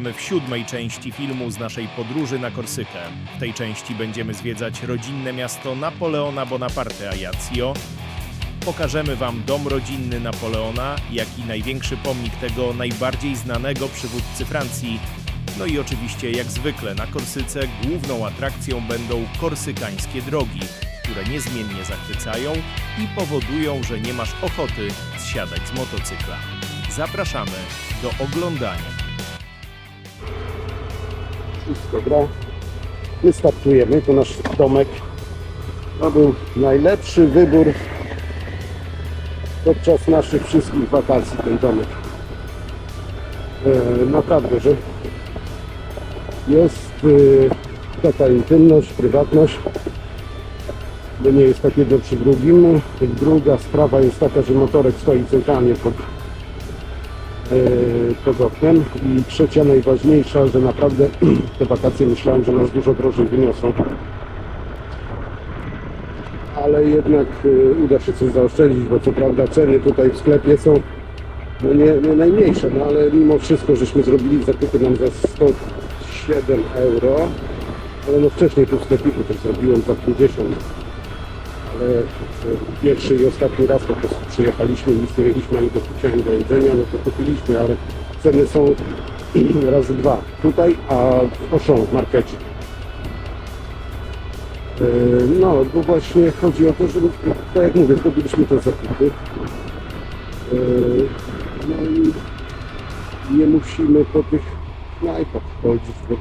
Witamy w siódmej części filmu z naszej podróży na Korsykę. W tej części będziemy zwiedzać rodzinne miasto Napoleona Bonaparte Ajaccio. Pokażemy Wam dom rodzinny Napoleona, jak i największy pomnik tego najbardziej znanego przywódcy Francji. No i oczywiście, jak zwykle, na Korsyce główną atrakcją będą korsykańskie drogi, które niezmiennie zachwycają i powodują, że nie masz ochoty zsiadać z motocykla. Zapraszamy do oglądania. Wszystko gra. My startujemy, to nasz domek. To był najlepszy wybór podczas naszych wszystkich wakacji, ten domek. E, naprawdę, że jest e, taka intymność, prywatność. To nie jest tak jedno przy drugim. Druga sprawa jest taka, że motorek stoi centralnie pod pod oknem. I trzecia najważniejsza, że naprawdę te wakacje myślałem, że nas dużo drożej wyniosą. Ale jednak e, uda się coś zaoszczędzić, bo co prawda ceny tutaj w sklepie są no nie, nie najmniejsze, no ale mimo wszystko żeśmy zrobili zakupy nam za 107 euro. Ale no wcześniej tu w sklepiku też zrobiłem za 50 ale e, pierwszy i ostatni raz po prostu przyjechaliśmy, nic nie mieliśmy ani do picia, ani do jedzenia, no to kupiliśmy, ale ceny są razy dwa tutaj, a w Auchan w markecie. E, No, bo właśnie chodzi o to, że tak jak mówię, zrobiliśmy te zakupy. E, No i nie musimy po tych knajpach chodzić, bo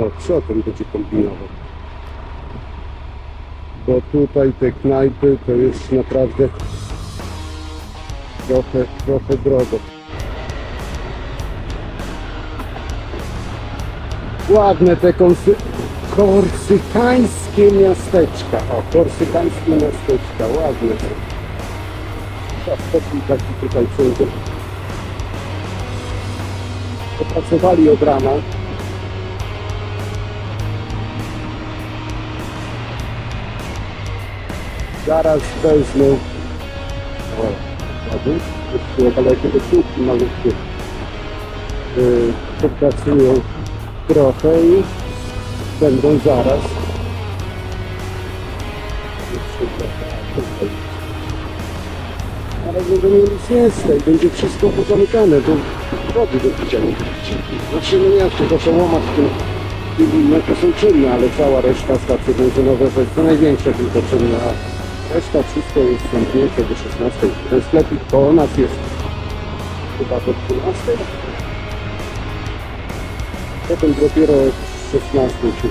o, co ten będzie kombinował? Bo tutaj te knajpy to jest naprawdę trochę, trochę drogo. Ładne te konsy... korsykańskie miasteczka. O, korsykańskie miasteczka, ładne. Szafotki taki tutaj wszędzie. Popracowali od rana. Zaraz daleko do słupki malutkie. Yy, popracują trochę i będą zaraz. Ale będą mieli siestę i będzie wszystko pozamykane, bo wody do picia. Znaczy no jak to, są łomat w tym inne to są czynne, ale cała reszta stacji benzynowe to jest to największe tylko czynne, a reszta wszystko jest zamknięte do 16. Ten sklepik koło nas jest chyba do 12. Potem dopiero od 16 się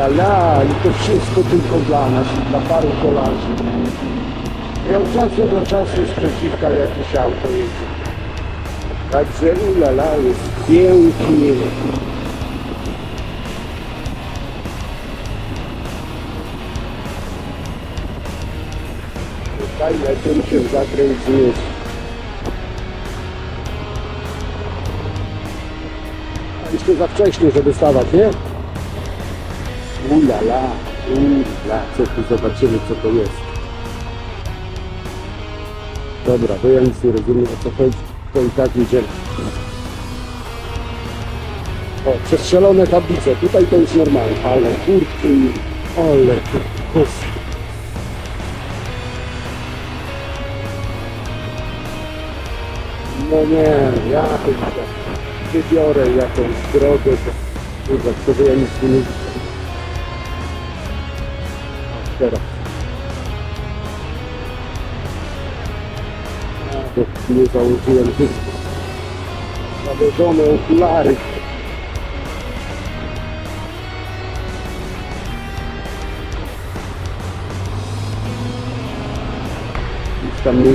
tym Ulala, i to wszystko tylko dla nas i dla paru kolarzy. Ja od czasu do czasu sprzeciwka jakieś auto jedzie. Także ulala, jest pięknie. Tutaj tym się zakręt zmieści. A Jeszcze za wcześnie, żeby stawać, nie? Ulala, ula, co tu zobaczymy, co to jest. Dobra, bo ja nic nie rozumiem, o co chodzi, to i tak idziemy. O, przestrzelone tablice, tutaj to już normalne, ale kurczę, ale kus. No nie, ja chyba wybiorę jakąś drogę, kurwa, że ja nic nie teraz. Nie założyłem tych założone okulary. Już tam nie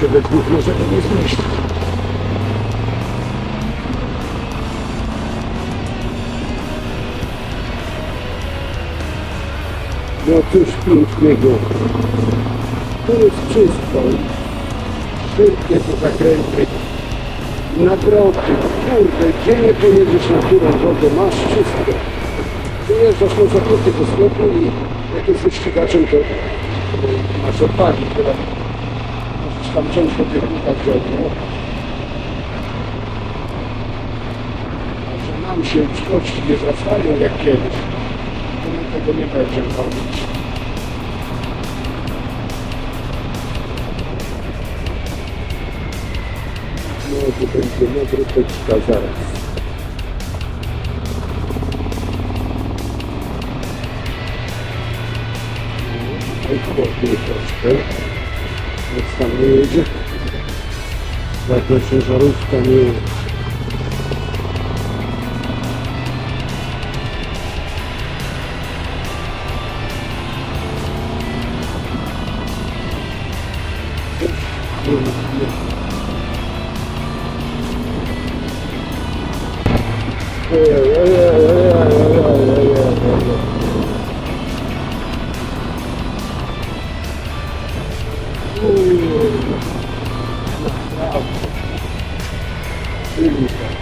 się we dwóch możemy nie zmieścić. No cóż pięknego. To jest wszystko. Wszystkie te zakręty. Nagrody. Kurde, gdzie nie pojedziesz na którą drogę, masz wszystko. Wyjeżdżasz na zakupy do sklepu i jak jesteś ścigaczem, to to masz odpalić. Tyle. Możesz tam po tych butach dzielnie. A że nam się już kości nie wracają jak kiedyś, to my tego nie będziemy robić. No to będzie mokry teczka zaraz. Oj, chłopie troszkę.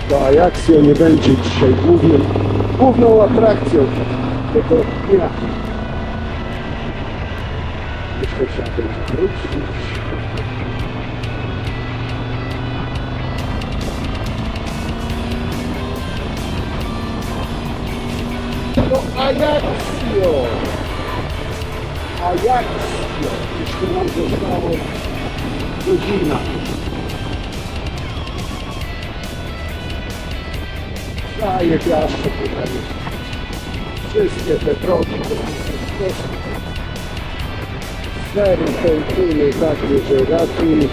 To Ajaxio nie będzie dzisiaj głównym, główną atrakcją, tylko ja. Jeszcze trzeba będzie wrócić. To Ajaxio! Ajaxio! Jeszcze nam zostało godzina. Daję piaszczę tutaj. Wszystkie te drogi to są kończyny takie, że raczej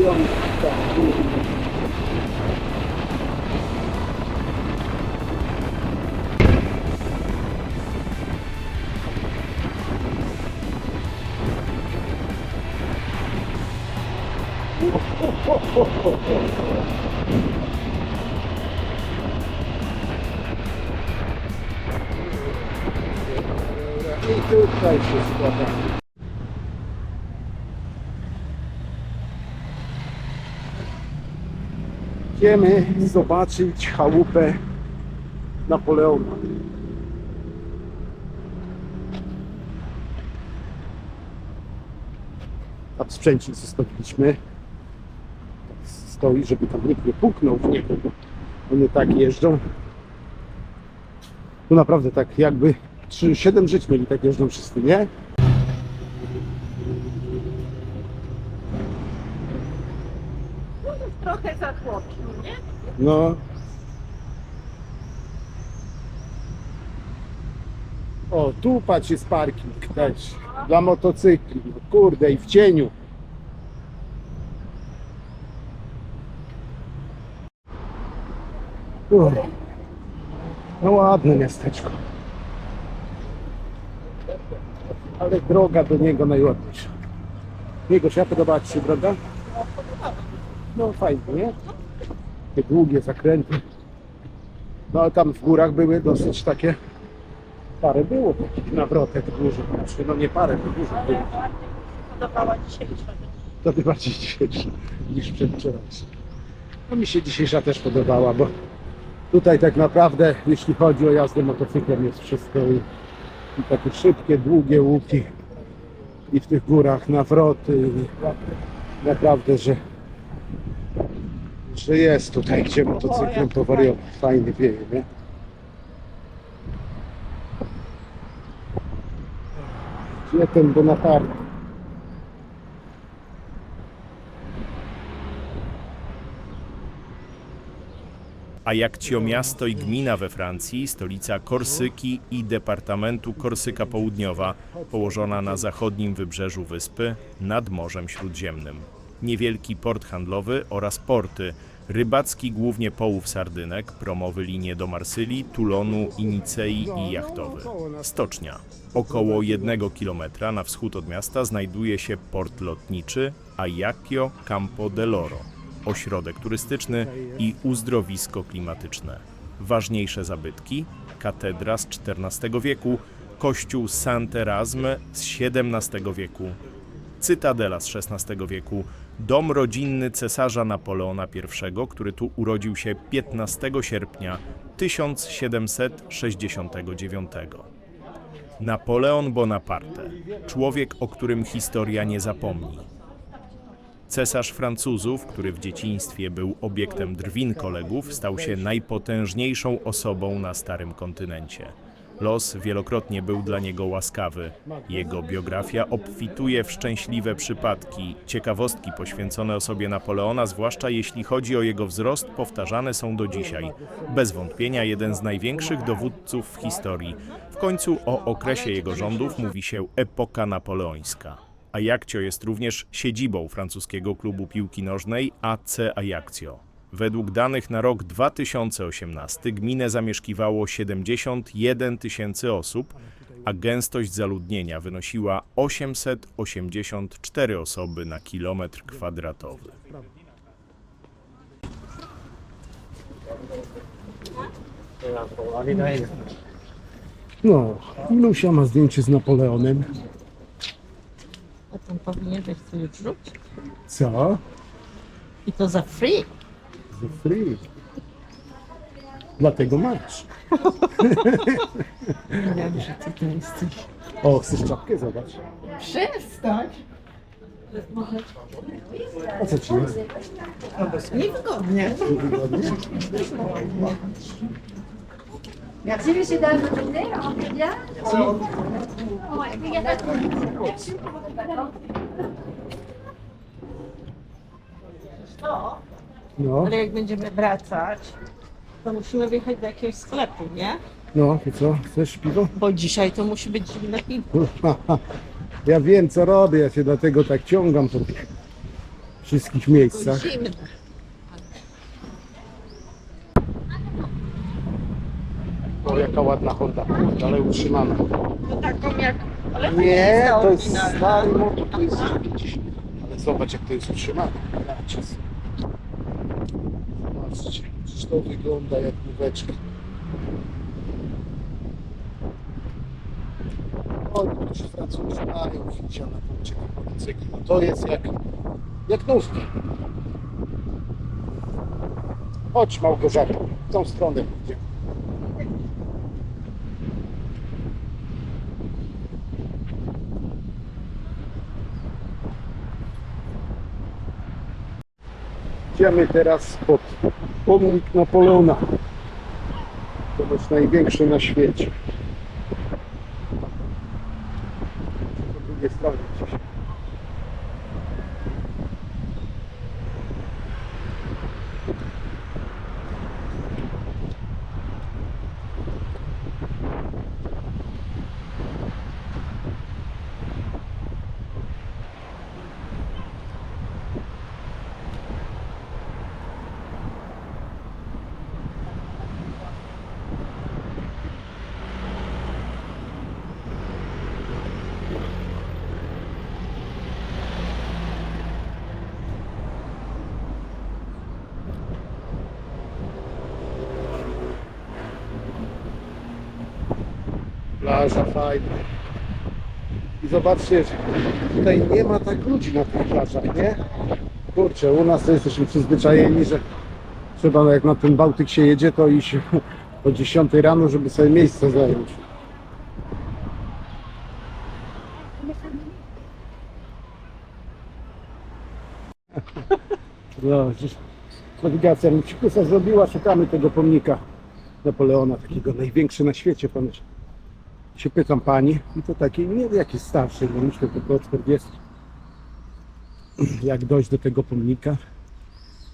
Piątka, kurwa. I Idziemy zobaczyć chałupę Napoleona. Tam sprzęcik zostawiliśmy. Stoi, żeby tam nikt nie puknął w niego. One tak jeżdżą. Tu naprawdę tak jakby 3, 7 żyć mieli, tak jeżdżą wszyscy, nie? Trochę zatłoczno, nie? No. O, tu patrz jest parking też. Dla motocykli. No Kurde, i w cieniu. Uff. No ładne miasteczko. Ale droga do niego najładniejsza. Jego się podobała Ci się droga? No fajnie, nie? Takie długie zakręty. No ale tam w górach były dosyć takie, parę było takich nawrotek dużych, znaczy no nie parę, to dużo było. Podobała dzisiejsza. To ty bardziej dzisiejsza niż przedwczorajsza. No mi się dzisiejsza też podobała, bo tutaj tak naprawdę, jeśli chodzi o jazdę motocyklem jest wszystko i, i takie szybkie, długie łuki i w tych górach nawroty i naprawdę, że że jest tutaj, gdzie motocyklem powariować. Fajnie wieje, nie? Gdzie ten Bonaparte? Ajaccio miasto i gmina we Francji, stolica Korsyki i departamentu Korsyka Południowa, położona na zachodnim wybrzeżu wyspy nad Morzem Śródziemnym. Niewielki port handlowy oraz porty, rybacki głównie połów sardynek, promowy linie do Marsylii, Toulonu i Nicei i jachtowy. Stocznia. Około jednego kilometra na wschód od miasta znajduje się port lotniczy Ajaccio Campo de Loro ośrodek turystyczny i uzdrowisko klimatyczne. Ważniejsze zabytki: katedra z XIV wieku, kościół Saint-Erasme z XVII wieku, cytadela z XVI wieku, dom rodzinny cesarza Napoleona I, który tu urodził się 15 sierpnia 1769. Napoleon Bonaparte, człowiek, o którym historia nie zapomni. Cesarz Francuzów, który w dzieciństwie był obiektem drwin kolegów, stał się najpotężniejszą osobą na starym kontynencie. Los wielokrotnie był dla niego łaskawy. Jego biografia obfituje w szczęśliwe przypadki. Ciekawostki poświęcone osobie Napoleona, zwłaszcza jeśli chodzi o jego wzrost, powtarzane są do dzisiaj. Bez wątpienia jeden z największych dowódców w historii. W końcu o okresie jego rządów mówi się epoka napoleońska. Ajaccio jest również siedzibą francuskiego klubu piłki nożnej AC Ajaccio. Według danych na rok 2018 gminę zamieszkiwało 71 tysięcy osób, a gęstość zaludnienia wynosiła 884 osoby na kilometr kwadratowy. No, Lusia ma zdjęcie z Napoleonem. A tam powinien coś tu już. Co? I to za free. The free. Dlatego masz. Jak że ty to jesteś. O, chcesz czapkę? Zobacz. Przestań. A co ci jest? Niewygodnie. Merci, messieurs, dames. Bonne journée. Rentrez bien. Ouais, il y a pas de- Merci pour votre vacances. No, Ale jak będziemy wracać, to musimy wjechać do jakiegoś sklepu, nie? no, i co? Chcesz piwo? Bo dzisiaj to musi być zimne piwo. Ja wiem co robię, ja się dlatego tak ciągam po tych wszystkich miejscach. Zimne. O, jaka ładna Honda, ale utrzymana. To taką jak... Ale Nie, ta to jest oryginalna. stary motor, to jest widzisz. Ale zobacz jak to jest utrzymane. Zobaczcie, przecież to wygląda jak nóweczka. O, niektórzy Francuzi mają ficia na punkcie cykli. No to jest jak, jak nówki. Chodź Małgorzata, w tą stronę pójdziemy. Idziemy teraz pod pomnik Napoleona. To jest największy na świecie. Plaża fajna. I zobaczcie, tutaj nie ma tak ludzi na tych plażach, nie? Kurczę, u nas to jesteśmy przyzwyczajeni, że trzeba jak na ten Bałtyk się jedzie, to iść o 10 rano, żeby sobie miejsce zająć. No, nawigacja mi psikusa zrobiła, szukamy tego pomnika Napoleona, takiego największy na świecie ponoć. Się pytam pani, i to taki, nie jakiś starszy, no myślę tylko o 40. Jak dojść do tego pomnika?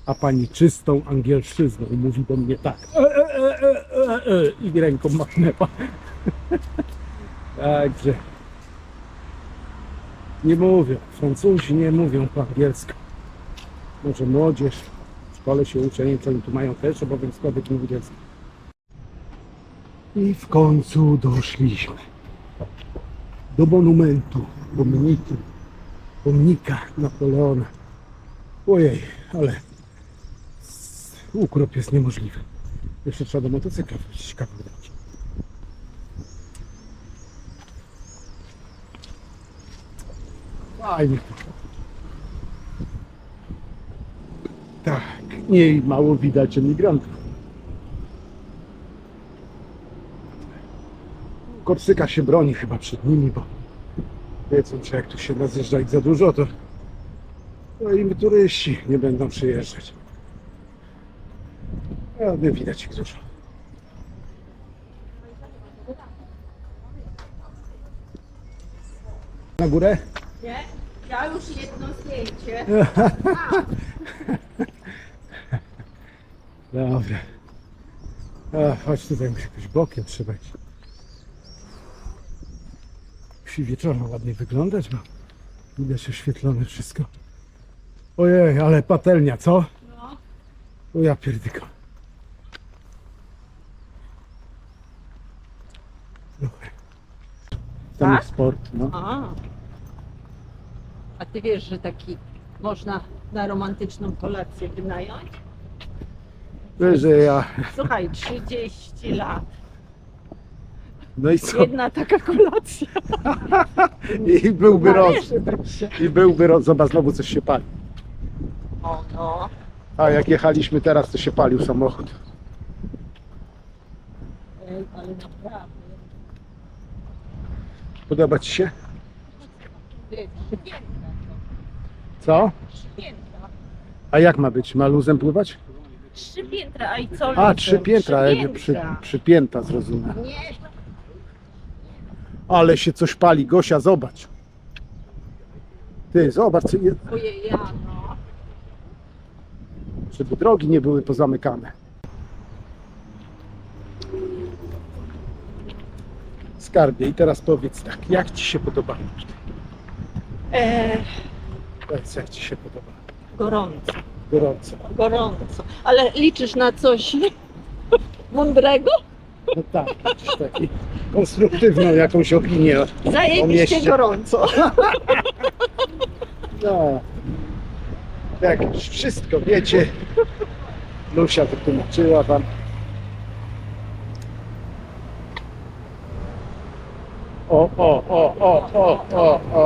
a pani czystą angielszczyzną mówi do mnie tak. E, e, e, e, e, e, I ręką machnęła. Także nie mówią. Francuzi nie mówią po angielsku. Może młodzież w szkole się uczy, to oni tu mają też obowiązkowy angielski. I w końcu doszliśmy do monumentu, pomniku, pomnika Napoleona. Ojej, ale ukrop jest niemożliwy. Jeszcze trzeba do motocykla wrócić kawałek. Fajnie. Tak, nie mało widać emigrantów. Korsyka się broni chyba przed nimi, bo wiedzą, że jak tu się nazjeżdża ich za dużo, to, to im turyści nie będą przyjeżdżać. Ale nie widać ich dużo. Na górę? Nie? Ja już jedno zdjęcie. Dobra. A, chodź tutaj, muszę jakoś bokiem trzeba iść. Musi wieczorem ładnie wyglądać, bo widać oświetlone wszystko. Ojej, ale patelnia, co? No. O ja pierdyko. Tam Tak? jest sport, no. A. A ty wiesz, że taki można na romantyczną kolację wynająć? Wiesz, że ja... Słuchaj, 30 lat. No i co? Jedna taka kolacja. I byłby roz... Należy tak się. I byłby roz... Zobacz, znowu coś się pali. O no. A jak jechaliśmy teraz, to się palił samochód. Ej, ale naprawdę. Podoba Ci się? Ty, trzy piętra. Co? Trzy piętra. A jak ma być? Ma luzem pływać? Trzy piętra, a i co? A, trzy piętra, jakby przy, piętra. przypięta, zrozumiem. Nie, Ale się coś pali, Gosia, zobacz. Ty, zobacz, ojej, ja no. żeby drogi nie były pozamykane. Skarbie, i teraz powiedz tak, jak Ci się podobało? E, Powiedz, jak Ci się podoba? gorąco, Gorąco. gorąco. Ale liczysz na coś mądrego? No tak, jakiś taki konstruktywną jakąś opinię. o- o Zajebiście gorąco. No. Jak już wszystko wiecie, Lusia wytłumaczyła wam. O, o, o, o, o, o, o,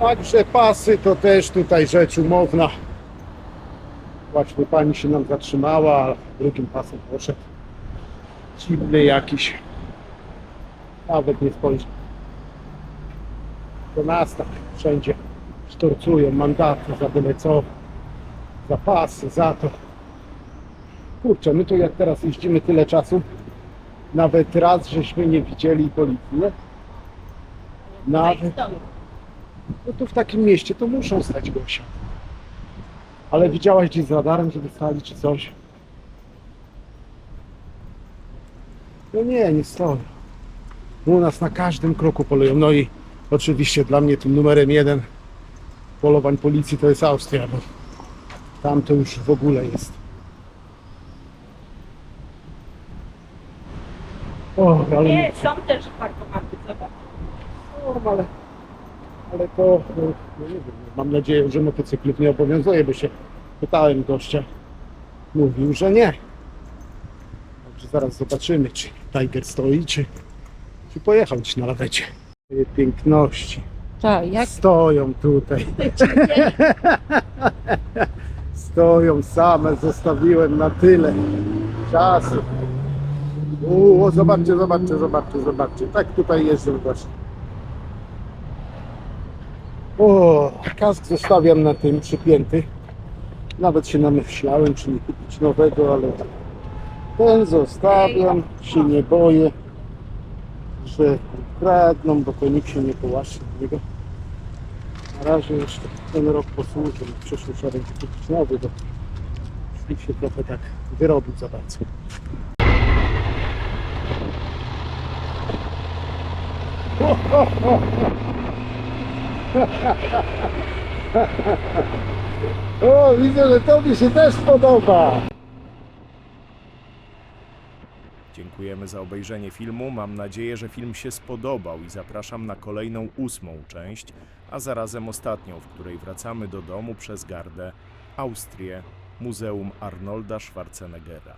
Także pasy to też tutaj rzecz umowna. Właśnie pani się nam zatrzymała, a drugim pasem poszedł dziwny jakiś. Nawet nie spojrzy. To nas tak wszędzie sztorcują mandaty za byle co, za pasy, za to. Kurczę, my tu jak teraz jeździmy tyle czasu, nawet raz żeśmy nie widzieli policji? Nawet, no tu w takim mieście to muszą stać Gosia. Ale widziałaś gdzieś z radarem, żeby stali czy coś? No nie, nie stoją. U nas na każdym kroku polują. No i oczywiście dla mnie tym numerem jeden polowań policji to jest Austria, bo tam to już w ogóle jest. O, ale, Nie, są też parkomaty, zobacz. o, ale, ale to, no, no nie wiem, mam nadzieję, że motocyklów nie obowiązuje, bo się pytałem gościa, mówił, że nie. Także zaraz zobaczymy, czy Tiger stoi, czy, czy pojechał gdzieś na lawecie. Piękności Tak, jak stoją tutaj. Stoją same, zostawiłem na tyle czasu. U, zobaczcie, zobaczcie, zobaczcie, zobaczcie. Tak tutaj jeżdżą właśnie. O, kask zostawiam na tym przypięty. Nawet się namyślałem, czy nie kupić nowego, ale ten zostawiam, się nie boję. że kradną, bo to nikt się nie połaszczy z niego. Na razie jeszcze ten rok posłuży, w przyszłym trzeba będzie kupić nowy, bo szlik się trochę tak wyrobił za bardzo. O, widzę, że tobie się też podoba. Dziękujemy za obejrzenie filmu. Mam nadzieję, że film się spodobał i zapraszam na kolejną ósmą część, a zarazem ostatnią, w której wracamy do domu przez gardę Austrię, Muzeum Arnolda Schwarzeneggera.